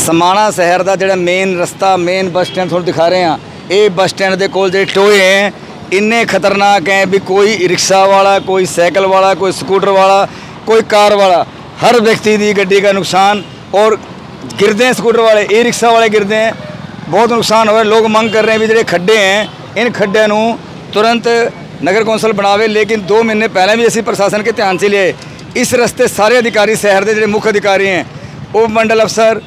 ਸਮਾਣਾ ਸ਼ਹਿਰ ਦਾ ਜਿਹੜਾ ਮੇਨ ਰਸਤਾ ਮੇਨ ਬੱਸ ਸਟੈਂਡ ਤੁਹਾਨੂੰ ਦਿਖਾ ਰਹੇ ਹਾਂ ਇਹ ਬੱਸ ਸਟੈਂਡ ਦੇ ਕੋਲ ਜਿਹੜੇ ਟੋਏ ਹੈ ਇੰਨੇ ਖਤਰਨਾਕ ਹੈ ਵੀ ਕੋਈ ਰਿਕਸ਼ਾ ਵਾਲਾ ਕੋਈ ਸਾਈਕਲ ਵਾਲਾ ਕੋਈ ਸਕੂਟਰ ਵਾਲਾ ਕੋਈ ਕਾਰ ਵਾਲਾ हर व्यक्ति ਦੀ ਗੱਡੀ ਦਾ ਨੁਕਸਾਨ और गिरते हैं स्कूटर वाले ई रिक्शा वाले गिरते हैं बहुत नुकसान हो रहा है लोग मंग कर रहे हैं भी ਜਿਹੜੇ ਖੱਡੇ हैं इन ਖੱਡਿਆਂ ਨੂੰ ਤੁਰੰਤ ਨਗਰ ਕੌਂਸਲ ਬਣਾਵੇ ਲੇਕਿਨ 2 ਮਹੀਨੇ ਪਹਿਲਾਂ ਵੀ ਅਸੀਂ ਪ੍ਰਸ਼ਾਸਨ ਕੇ ਧਿਆਨ 'ਚ ਲਿਆਏ ਇਸ ਰਸਤੇ ਸਾਰੇ ਅਧਿਕਾਰੀ ਸ਼ਹਿਰ ਦੇ ਜਿਹੜੇ ਮੁੱਖ ਅਧਿਕਾਰੀ ਹੈ ਉਪ ਮੰਡਲ ਅਫਸਰ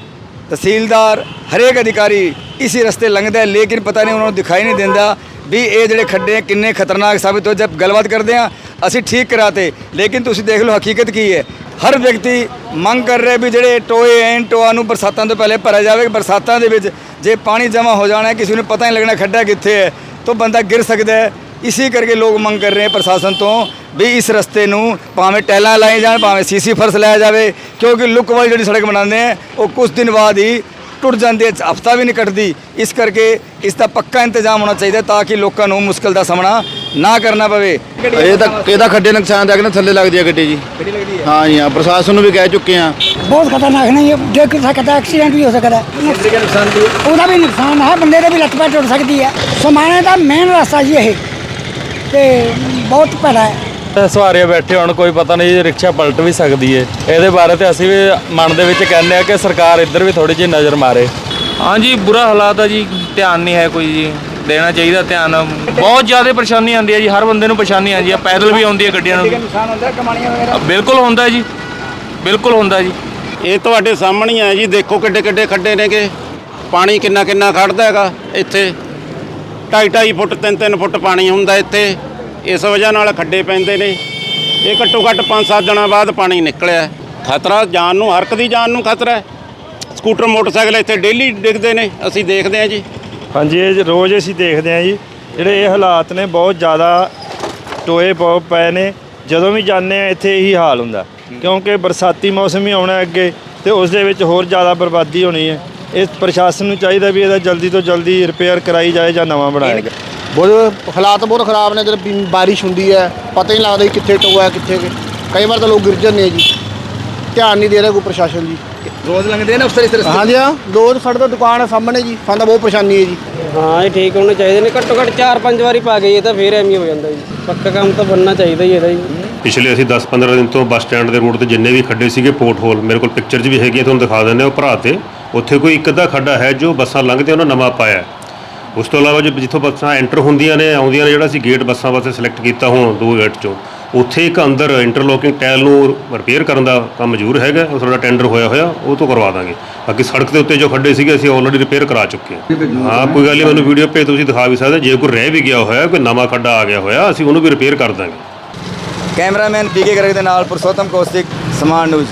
ਤਹਿਸੀਲਦਾਰ, ਹਰੇਕ ਅਧਿਕਾਰੀ ਇਸੇ ਰਸਤੇ ਲੰਘਦਾ ਹੈ, ਲੇਕਿਨ ਪਤਾ ਨਹੀਂ ਉਹਨਾਂ ਨੂੰ ਦਿਖਾਈ ਨਹੀਂ ਦਿੰਦਾ ਵੀ ਇਹ ਜਿਹੜੇ ਖੱਡੇ ਕਿੰਨੇ ਖਤਰਨਾਕ ਸਾਬਿਤ ਹੋ ਜਦ ਗੱਲਬਾਤ ਕਰਦੇ ਆ, ਅਸੀਂ ਠੀਕ ਕਰਾਤੇ, ਲੇਕਿਨ ਤੁਸੀਂ ਦੇਖ ਲਓ ਹਕੀਕਤ ਕੀ ਹੈ। ਹਰ ਵਿਅਕਤੀ ਮੰਗ ਕਰ ਰਿਹਾ ਵੀ ਜਿਹੜੇ ਟੋਏ ਐ ਇਨ ਟੋਆਂ ਨੂੰ ਬਰਸਾਤਾਂ ਤੋਂ ਪਹਿਲੇ ਭਰਿਆ ਜਾਵੇ, ਬਰਸਾਤਾਂ ਦੇ ਵਿੱਚ ਜੇ ਪਾਣੀ ਜਮ੍ਹਾਂ ਹੋ ਜਾਣਾ ਕਿਸੇ ਨੂੰ ਪਤਾ ਨਹੀਂ ਲੱਗਣਾ ਖੱਡਾ ਕਿੱਥੇ ਹੈ, ਤਾਂ ਬੰਦਾ ਗਿਰ ਸਕਦਾ ਹੈ। ਇਸੇ ਕਰਕੇ ਲੋਕ ਮੰਗ ਕਰ ਰਹੇ ਹੈ ਪ੍ਰਸ਼ਾਸਨ ਤੋਂ ਵੀ ਇਸ ਰਸਤੇ ਨੂੰ ਭਾਵੇਂ ਟੈਲਾਂ ਲਾਈ ਜਾਣ ਭਾਵੇਂ ਸੀਸੀ ਫਰਸ਼ ਲਾਇਆ ਜਾਵੇ ਕਿਉਂਕਿ ਲੁੱਕ ਵਾਲੀ ਜਿਹੜੀ ਸੜਕ ਬਣਾਉਂਦੇ ਹੈ ਉਹ ਕੁਝ ਦਿਨ ਬਾਅਦ ਹੀ ਟੁੱਟ ਜਾਂਦੀ ਹੈ ਹਫਤਾ ਵੀ ਨਹੀਂ ਕੱਟਦੀ। ਇਸ ਕਰਕੇ ਇਸ ਦਾ ਪੱਕਾ ਇੰਤਜ਼ਾਮ ਹੋਣਾ ਚਾਹੀਦਾ ਤਾਂ ਕਿ ਲੋਕਾਂ ਨੂੰ ਮੁਸ਼ਕਲ ਦਾ ਸਾਹਮਣਾ ਨਾ ਕਰਨਾ ਪਵੇ। ਇਹ ਤਾਂ ਇਹਦਾ ਖੱਡੇ ਨੁਕਸਾਨ ਦਾ ਕਿ ਥੱਲੇ ਲੱਗਦੀ ਹੈ ਗੱਡੀ ਜੀ। ਹੈ? ਜੀ ਹਾਂ ਪ੍ਰਸ਼ਾਸਨ ਨੂੰ ਵੀ ਕਹਿ ਚੁੱਕੇ ਆ ਬਹੁਤ ਖਤਰਨਾਕ ਨੇ ਇਹ ਡਿੱਗ ਸਕਦਾ ਐਕਸੀਡੈਂਟ ਵੀ ਹੋ ਸਕਦਾ ਉਹਦਾ ਵੀ ਨੁਕਸਾਨ ਹੈ ਬੰਦੇ ਦੇ ਵੀ ਲੱਤ ਪੈਰ ਟੁੱਟ ਸਕਦੀ ਹੈ। ਸਮਾਣੇ ਦਾ ਮੇਨ ਰਸਤਾ ਜੀ ਇਹ। ਤੇ ਬਹੁਤ ਭੈੜਾ ਹੈ। ਤੇ ਸਵਾਰੀਆਂ ਬੈਠੇ ਹੋਣ ਕੋਈ ਪਤਾ ਨਹੀਂ ਰਿਕਸ਼ਾ ਪਲਟ ਵੀ ਸਕਦੀ ਏ। ਇਹਦੇ ਬਾਰੇ ਤੇ ਅਸੀਂ ਵੀ ਮਨ ਦੇ ਵਿੱਚ ਕਹਿੰਦੇ ਆ ਕਿ ਸਰਕਾਰ ਇੱਧਰ ਵੀ ਥੋੜੀ ਜਿਹੀ ਨਜ਼ਰ ਮਾਰੇ। ਹਾਂਜੀ ਬੁਰਾ ਹਾਲਾਤ ਆ ਜੀ ਧਿਆਨ ਨਹੀਂ ਹੈ ਕੋਈ ਜੀ। ਦੇਣਾ ਚਾਹੀਦਾ ਧਿਆਨ। ਬਹੁਤ ਜ਼ਿਆਦਾ ਪਰੇਸ਼ਾਨੀ ਆਉਂਦੀ ਹੈ ਜੀ ਹਰ ਬੰਦੇ ਨੂੰ ਪਰੇਸ਼ਾਨੀ ਆਉਂਦੀ ਹੈ ਪੈਦਲ ਵੀ ਆਉਂਦੀ ਹੈ ਗੱਡੀਆਂ ਨੂੰ। ਨੁਕਸਾਨ ਹੁੰਦਾ ਕਮਾਣੀਆਂ ਵਗੈਰਾ? ਬਿਲਕੁਲ ਹੁੰਦਾ ਜੀ ਬਿਲਕੁਲ ਹੁੰਦਾ ਜੀ। ਇਹ ਤੁਹਾਡੇ ਸਾਹਮਣੇ ਹੈ ਜੀ ਦੇਖੋ ਕਿੱਡੇ ਕਿੱਡੇ ਖੱਡੇ ਨੇਗੇ। ਪਾਣੀ ਕਿੰਨਾ ਕਿੰਨਾ ਖੜਦਾ ਹੈਗਾ ਇੱਥੇ। 2.5 ਫੁੱਟ 3-3 ਫੁੱਟ ਪਾਣੀ ਹੁੰਦਾ ਇੱਥੇ। ਇਸ ਵਜ੍ਹਾ ਨਾਲ ਖੱਡੇ ਪੈਂਦੇ ਨੇ। ਇਹ ਘੱਟੋ ਘੱਟ 5-7 ਦਿਨਾਂ ਬਾਅਦ ਪਾਣੀ ਨਿਕਲਿਆ। ਖਤਰਾ ਜਾਨ ਨੂੰ ਹਰਕ ਦੀ ਜਾਨ ਨੂੰ ਖਤਰਾ ਹੈ। ਸਕੂਟਰ, ਮੋਟਰਸਾਈਕਲ ਇੱਥੇ ਡੇਲੀ ਡਿੱਗਦੇ ਨੇ। ਅਸੀਂ ਦੇਖਦੇ ਹਾਂ ਜੀ। ਹਾਂਜੀ, ਇਹ ਰੋਜ਼ ਅਸੀਂ ਦੇਖਦੇ ਹਾਂ ਜੀ। ਜਿਹੜੇ ਇਹ ਹਾਲਾਤ ਨੇ, ਬਹੁਤ ਜ਼ਿਆਦਾ ਟੋਏ ਬਹੁਤ ਪਏ ਨੇ। ਜਦੋਂ ਵੀ ਜਾਂਦੇ ਆ ਇੱਥੇ ਇਹੀ ਹਾਲ ਹੁੰਦਾ। ਕਿਉਂਕਿ ਬਰਸਾਤੀ ਮੌਸਮ ਹੀ ਆਉਣਾ ਅੱਗੇ ਤੇ ਉਸ ਦੇ ਵਿੱਚ ਹੋਰ ਜ਼ਿਆਦਾ ਬਰਬਾਦੀ ਹੋਣੀ ਹੈ। ਇਸ ਪ੍ਰਸ਼ਾਸਨ ਨੂੰ ਚਾਹੀਦਾ ਵੀ ਇਹਦਾ ਜਲਦੀ ਤੋਂ ਜਲਦੀ ਰਿਪੇਅਰ ਕਰਾਈ ਜਾਏ ਜਾਂ ਨਵਾਂ ਬਣਾਇਆ ਜਾਏ। ਬਹੁਤ ਹਾਲਾਤ ਬਹੁਤ ਖਰਾਬ ਨੇ ਜਦੋਂ ਬਾਰਿਸ਼ ਹੁੰਦੀ ਹੈ ਪਤਾ ਹੀ ਨਹੀਂ ਲੱਗਦਾ ਕਿੱਥੇ ਟੋਆ ਕਿੱਥੇ ਕਿ- ਕਈ ਵਾਰ ਤਾਂ ਲੋਕ ਗਿਰ ਜਾਂਦੇ ਆ ਜੀ। ਧਿਆਨ ਨਹੀਂ ਦੇ ਰਿਹਾ ਕੋਈ ਪ੍ਰਸ਼ਾਸਨ ਜੀ। ਰੋਜ਼ ਲੰਘਦੇ ਨੇ ਅਫਸਰ ਇਸ ਰਸਤੇ ਹਾਂਜੀ ਹਾਂ ਰੋਜ਼ ਸਾਡੇ ਦੁਕਾਨ ਹੈ ਸਾਹਮਣੇ ਜੀ ਸਾਨੂੰ ਤਾਂ ਬਹੁਤ ਪਰੇਸ਼ਾਨੀ ਹੈ ਜੀ। ਹਾਂ ਇਹ ਠੀਕ ਹੋਣੇ ਚਾਹੀਦੇ ਨੇ ਘੱਟੋ ਘੱਟ 4-5 ਵਾਰੀ ਪਾ ਗਏ ਤਾਂ ਫੇਰ ਐਵੇਂ ਹੀ ਹੋ ਜਾਂਦਾ ਜੀ। ਪੱਕਾ ਕੰਮ ਤਾਂ ਬੰਨਣਾ ਚਾਹੀਦਾ ਹੀ ਇਹਦਾ ਜੀ। ਪਿਛਲੇ ਅਸੀਂ 10-15 ਦਿਨ ਤੋਂ ਬੱਸ ਸਟੈਂਡ ਦੇ ਰੋਡ ਤੇ ਜਿੰਨੇ ਵੀ ਖੱਡੇ ਸੀਗੇ ਪੋਰਟ ਹੋਲ ਮੇਰੇ ਕੋਲ ਪਿਕਚਰ 'ਚ ਵੀ ਹੈਗੀਆਂ ਤੁਹਾਨੂੰ ਦਿਖਾ ਦਿੰਦੇ ਹਾਂ ਉਹ ਭਰਾ ਤੇ। ਉੱਥੇ ਕੋਈ ਇੱਕ ਅੱਧਾ ਖੱਡਾ ਹੈ ਜੋ ਬੱਸਾਂ ਲੰਘਦੇ ਉਹਨਾਂ ਨਵਾਂ ਪਾਇਆ ਹੈ। ਉਸ ਤੋਂ ਇਲਾਵਾ ਜੋ ਜਿੱਥੋਂ ਬੱਸਾਂ ਐਂਟਰ ਹੁੰਦੀਆਂ ਨੇ, ਆਉਂਦੀਆਂ ਨੇ, ਜਿਹੜਾ ਅਸੀਂ ਗੇਟ ਬੱਸਾਂ ਵਾਸਤੇ ਸਿਲੈਕਟ ਕੀਤਾ ਹੁਣ ਦੋ ਗੇਟ 'ਚੋਂ, ਉੱਥੇ ਇੱਕ ਅੰਦਰ ਇੰਟਰਲੋਕਿੰਗ ਟਾਇਲ ਨੂੰ ਰਿਪੇਅਰ ਕਰਨ ਦਾ ਕੰਮ ਮਨਜ਼ੂਰ ਹੈਗਾ, ਉਹ ਸਾਡਾ ਟੈਂਡਰ ਹੋਇਆ ਹੋਇਆ, ਉਹ ਤੋਂ ਕਰਵਾ ਦਾਂਗੇ। ਬਾਕੀ ਸੜਕ ਦੇ ਉੱਤੇ ਜੋ ਖੱਡੇ ਸੀਗੇ, ਅਸੀਂ ਆਲਰੇਡੀ ਰਿਪੇਅਰ ਕਰਾ ਚੁੱਕੇ ਹਾਂ। ਹਾਂ, ਕੋਈ ਗੱਲ ਨਹੀਂ ਮੈਨੂੰ ਵੀਡੀਓ ਭੇਜ ਤੁਸੀਂ ਦਿਖਾ ਵੀ ਸਕਦੇ ਜੇ ਕੋਈ ਰਹਿ ਵੀ ਗਿਆ ਹੋਇਆ, ਕੋਈ ਨਵਾਂ ਖੱਡਾ ਆ ਗਿਆ ਹੋਇਆ, ਅਸੀਂ ਉਹਨੂੰ ਵੀ ਰਿਪੇਅਰ ਕਰ ਦਾਂਗੇ। ਕੈਮਰਾਮੈਨ ਪੀਕੇ ਗਰਗ ਦੇ ਨਾਲ ਪੁਰਸ਼ੋਤਮ ਕੌਸ਼ਿਕ, ਸਮਾਨ ਨਿਊਜ਼